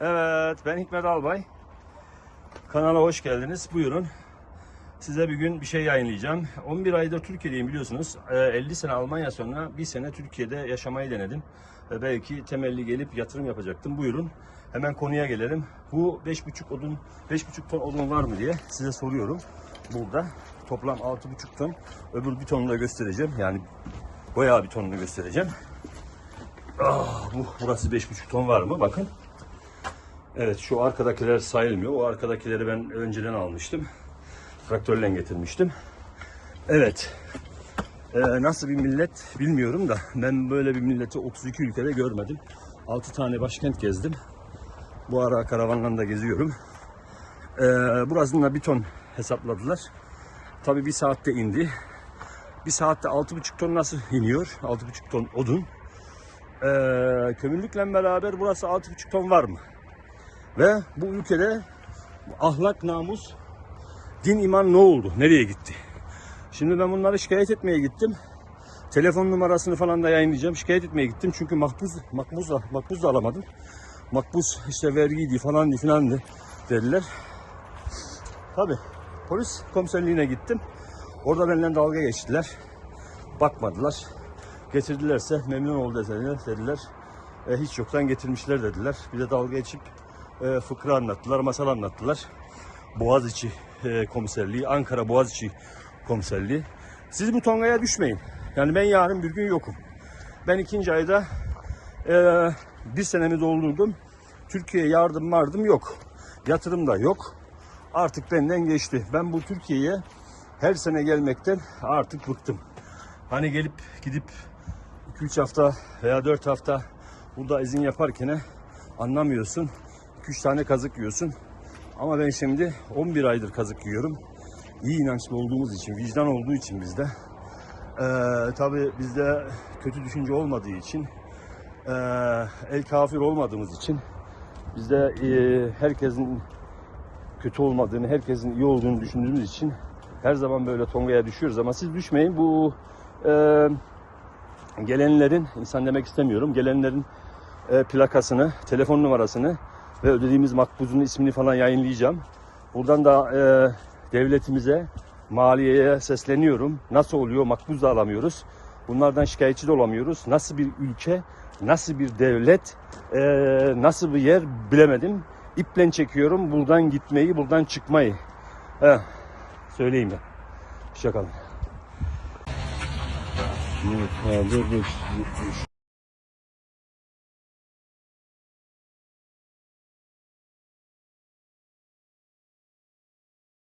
Evet, ben Hikmet Albay. Kanala hoş geldiniz. Buyurun. Size bir gün bir şey yayınlayacağım. 11 aydır Türkiye'deyim biliyorsunuz. Ee, 50 sene Almanya sonra bir sene Türkiye'de yaşamayı denedim. Ve belki temelli gelip yatırım yapacaktım. Buyurun. Hemen konuya gelelim. Bu 5,5 odun, 5,5 ton odun var mı diye size soruyorum. Burada toplam 6,5 ton. Öbür bir tonunu da göstereceğim. Yani bayağı bir tonunu göstereceğim. Ah, bu burası 5,5 ton var mı? Bakın. Evet şu arkadakiler sayılmıyor. O arkadakileri ben önceden almıştım. Traktörle getirmiştim. Evet. Ee, nasıl bir millet bilmiyorum da ben böyle bir milleti 32 ülkede görmedim. 6 tane başkent gezdim. Bu ara karavanla da geziyorum. Ee, burasını da bir ton hesapladılar. Tabii bir saatte indi. Bir saatte 6,5 ton nasıl iniyor? 6,5 ton odun. Ee, kömürlükle beraber burası 6,5 ton var mı? Ve bu ülkede ahlak, namus, din, iman ne oldu? Nereye gitti? Şimdi ben bunları şikayet etmeye gittim. Telefon numarasını falan da yayınlayacağım. Şikayet etmeye gittim çünkü makbuz, makbuz, da, makbuz da alamadım. Makbuz işte vergiydi falan filan dediler. Tabi polis komiserliğine gittim. Orada benimle dalga geçtiler. Bakmadılar. Getirdilerse memnun ol dediler. dediler. E, hiç yoktan getirmişler dediler. Bir de dalga geçip e, fıkra anlattılar, masal anlattılar. Boğaziçi e, komiserliği, Ankara Boğaziçi komiserliği. Siz bu tongaya düşmeyin. Yani ben yarın bir gün yokum. Ben ikinci ayda e, bir senemi doldurdum. Türkiye'ye yardım vardım yok. Yatırım da yok. Artık benden geçti. Ben bu Türkiye'ye her sene gelmekten artık bıktım. Hani gelip gidip 2-3 hafta veya 4 hafta burada izin yaparken anlamıyorsun. 2-3 tane kazık yiyorsun. Ama ben şimdi 11 aydır kazık yiyorum. İyi inançlı olduğumuz için, vicdan olduğu için bizde. Ee, tabii bizde kötü düşünce olmadığı için, ee, el kafir olmadığımız için, bizde ee, herkesin kötü olmadığını, herkesin iyi olduğunu düşündüğümüz için her zaman böyle tongaya düşüyoruz. Ama siz düşmeyin. Bu ee, gelenlerin, insan demek istemiyorum, gelenlerin e, plakasını, telefon numarasını ve ödediğimiz makbuzun ismini falan yayınlayacağım. Buradan da e, devletimize, maliyeye sesleniyorum. Nasıl oluyor? Makbuz da alamıyoruz. Bunlardan şikayetçi de olamıyoruz. Nasıl bir ülke, nasıl bir devlet, e, nasıl bir yer bilemedim. İple çekiyorum buradan gitmeyi, buradan çıkmayı. He, söyleyeyim ben. Hoşçakalın. Evet.